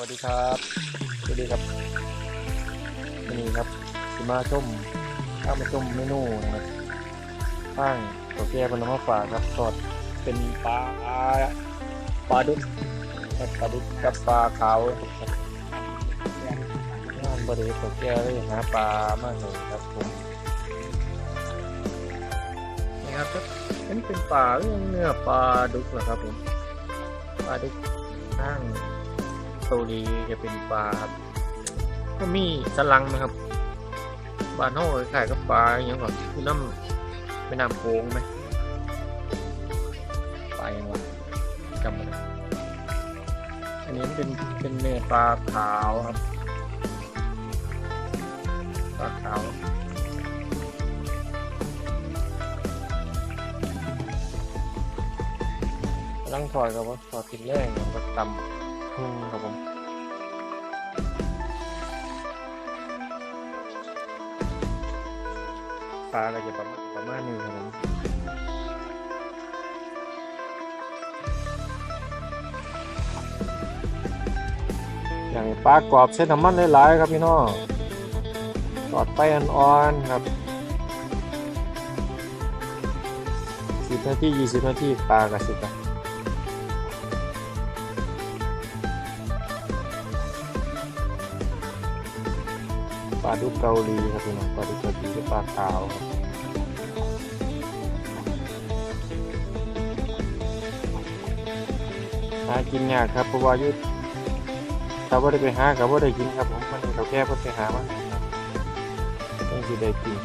วัสดีครับสวัสดีครับวันนี้ครับสิมาชมข้าวมาชมเมนูนะครับข้างตัวแก่เป็นน้ำมาฝากครับสดเป็นปลาปลาดุกปลาดุกกับปลาขาวครับงานบริเวณตัวแก่เลยหาปลามาให้ครับผมนี่ครับเป็นเป็นปลาเรื่องเนื้อปลาดุกเหรอครับผมปลาดุกข้าง โซลีจะเป็นปลาครับก็มีสลังนะครับปลาโน่ขายกับปลาอย่างเงี้ยก่อนคือน้ำไม่น้ำโค้งไหมปลาอย่างวะจำไม่ได้อันนี้เป็นเป็นเนื้อปลาขาวครับปลาขาวลังถอยกับว่าถอดกินแรงกับตำอืม ครับผมปลาก็จะประมาณประมาณนี้ครับผมอย่างปลากรอบเส้นน้ำมันหลายๆครับพี่น้องทอดไปอ่อนๆครับสิบนาทียี่สิบนาทีปลากระสิบนะ ปลาดุกเกาหลีครับพี่น้องปลาดุกเกาหลีหรือปลาขาวครับหากินยากครับเพราะว่ายุทธถ้าว่าได้ไปหากับว่าได้กินครับผมมันเขาแค่เพิ่นไปหามาต้องสิได้กิน